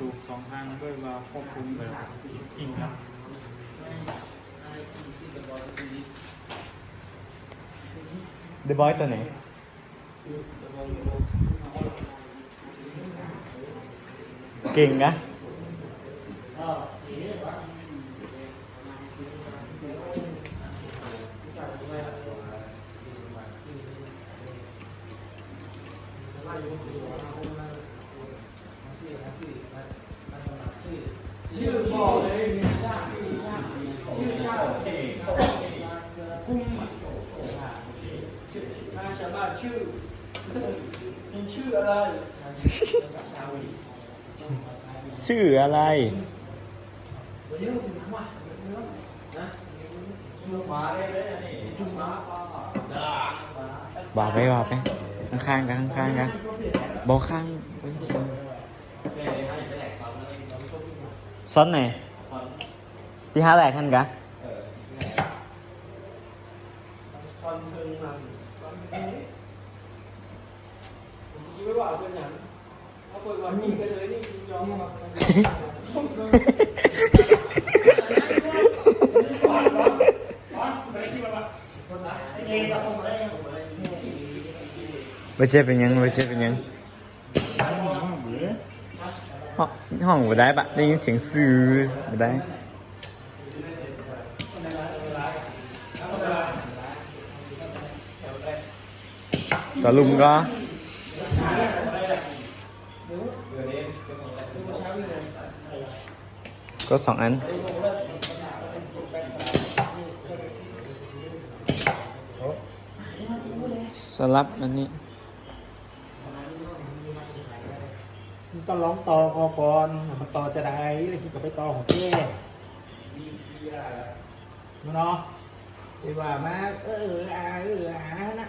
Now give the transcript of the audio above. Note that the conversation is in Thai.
สูบสองทางด้วยว่าควบคุมแบบอิงครับเดบอยตัวไหนเก่งนะ ชื่อบอเลยชื่อชาชื่อชาโอเคกุ้งอาชาบาชื่อมีชื่ออะไรชื่ออะไรมาเลยเลยนี่จุ่มมาปลาบอกไปบอกไปข้างๆกันข้างๆกันบอกข้างซ้อนไหนที่ห้าแหลกท่านะซอนเพิงมันซอนเพิงผมคิดไว้ว่าเป็นอย่างเขาเปิดวันนี้ ไปเลยนี่ยอมมาไม่ใช่เป็นหยังไม่ใช่เป็นหยัง ห้องห้องบ่ได้ปะได้ยินเสียงซื้อบ่ได้ต่อลุมก็ก็สองอันสลับอันนี้ ก็ร้องตอคอกรอนมันตอจะได้เลยคิดกับไปตอของแก่เนาะไปว่ามาเอออ่าเอออ่านะ